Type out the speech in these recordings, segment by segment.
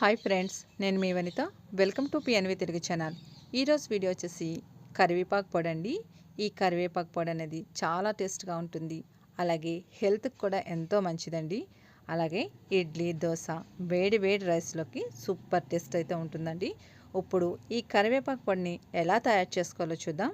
Hi friends నేను మీ Vanitha. Welcome to PNV Telugu channel. ఈరోజు video వచ్చేసి కరివేపాకు పొడి అండి ఈ కరివేపాకు పొడి అనేది చాలా టేస్ట్గా ఉంటుంది. అలాగే హెల్త్కి కూడా ఎంతో మంచిదండి. అలాగే ఇడ్లీ దోశ వేడి వేడి రైస్లోకి సూపర్ టేస్ట్ అయితే ఉంటుందండి. ఇప్పుడు ఈ కరివేపాకు పొడిని ఎలా తయారు చేసుకోవాలో చూద్దాం.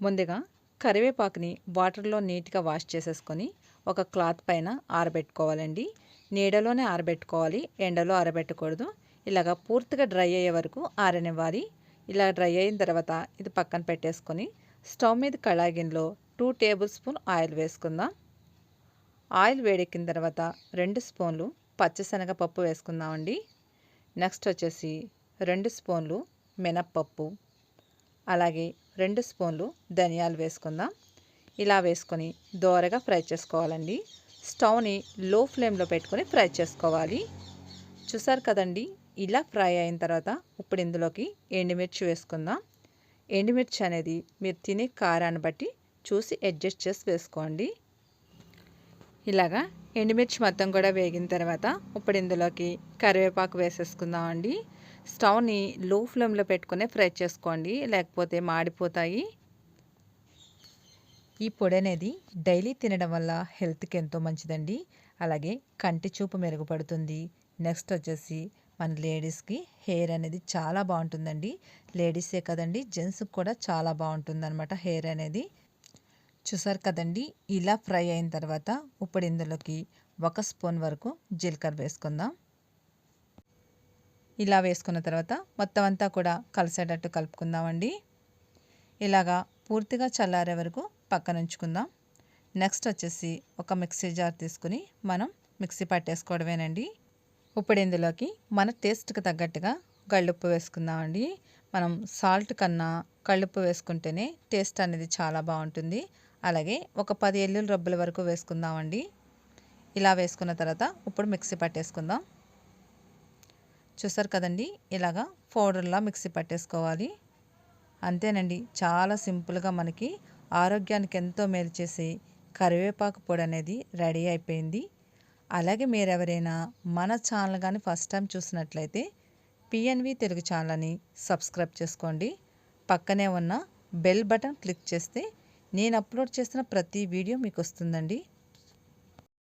ముందుగా కరివేపాకుని వాటర్లో నీట్గా వాష్ చేసేసుకొని ఒక క్లాత్ పైన ఆరబెట్టుకోవాలండి. నీడలోనే ఆరబెట్టుకోవాలి. ఎండలో ఆరబెట్టకూడదు. ఇలాగ పూర్తిగా డ్రై అయ్యే వరకు ఆరనివ్వాలి. ఇలా డ్రై అయిన తర్వాత ఇది పక్కన పెట్టేసుకొని స్టవ్ మీద కళాగిన్లో టూ టేబుల్ స్పూన్ ఆయిల్ వేసుకుందాం. ఆయిల్ వేడెక్కిన తర్వాత రెండు స్పూన్లు పచ్చిశనగపప్పు వేసుకుందామండి. నెక్స్ట్ వచ్చేసి రెండు స్పూన్లు మినప్పప్పు. అలాగే రెండు స్పూన్లు ధనియాలు వేసుకుందాం. ఇలా వేసుకొని దోరగా ఫ్రై చేసుకోవాలండి. స్టవ్ని లో ఫ్లేమ్లో పెట్టుకొని ఫ్రై చేసుకోవాలి. చూసారు కదండి? ఇలా ఫ్రై అయిన తర్వాత ఇప్పుడు ఇందులోకి ఎండుమిర్చి వేసుకుందాం. ఎండుమిర్చి అనేది మీరు తినే కారాన్ని బట్టి చూసి అడ్జస్ట్ చేసి వేసుకోండి. ఇలాగా ఎండుమిర్చి మొత్తం కూడా వేగిన తర్వాత ఇప్పుడు ఇందులోకి కరివేపాకు వేసేసుకుందామండి. స్టవ్ని లో ఫ్లేమ్లో పెట్టుకునే ఫ్రై చేసుకోండి. లేకపోతే మాడిపోతాయి. ఈ పొడి అనేది డైలీ తినడం వల్ల హెల్త్కి ఎంతో మంచిదండి. అలాగే కంటి చూపు మెరుగుపడుతుంది. నెక్స్ట్ వచ్చేసి మన లేడీస్కి హెయిర్ అనేది చాలా బాగుంటుందండి. లేడీసే కదండి జెంట్స్కి కూడా చాలా బాగుంటుంది అనమాట హెయిర్ అనేది. చూసారు కదండి ఇలా ఫ్రై అయిన తర్వాత ఇప్పుడు ఇందులోకి ఒక స్పూన్ వరకు జీలకర్ర వేసుకుందాం. ఇలా వేసుకున్న తర్వాత మొత్తం అంతా కూడా కలిసేటట్టు కలుపుకుందామండి. ఇలాగా పూర్తిగా చల్లారే వరకు పక్కన ఉంచుకుందాం నెక్స్ట్ వచ్చేసి ఒక మిక్సీ జార్ తీసుకుని మనం మిక్సీ పట్టేసుకోవడమేనండి. ఇప్పుడు ఇందులోకి మన టేస్ట్కి తగ్గట్టుగా కళ్ళుప్పు వేసుకుందామండి. మనం సాల్ట్ కన్నా కళ్ళుప్పు వేసుకుంటేనే టేస్ట్ అనేది చాలా బాగుంటుంది. అలాగే ఒక పది ఎల్లుల రబ్బుల వరకు వేసుకుందామండి. ఇలా వేసుకున్న తర్వాత ఇప్పుడు మిక్సీ పట్టేసుకుందాం. చూసారు కదండి ఇలాగా పౌడర్లా మిక్సీ పట్టేసుకోవాలి. అంతేనండి. చాలా సింపుల్గా మనకి ఆరోగ్యానికి ఎంతో మేలు చేసే కరివేపాకు పొడి అనేది రెడీ అయిపోయింది. అలాగే మీరు ఎవరైనా మన ఛానల్ కానీ ఫస్ట్ టైం చూసినట్లయితే పిఎన్వి తెలుగు ఛానల్ని సబ్స్క్రైబ్ చేసుకోండి. పక్కనే ఉన్న బెల్ బటన్ క్లిక్ చేస్తే నేను అప్లోడ్ చేసిన ప్రతి వీడియో మీకు వస్తుందండి.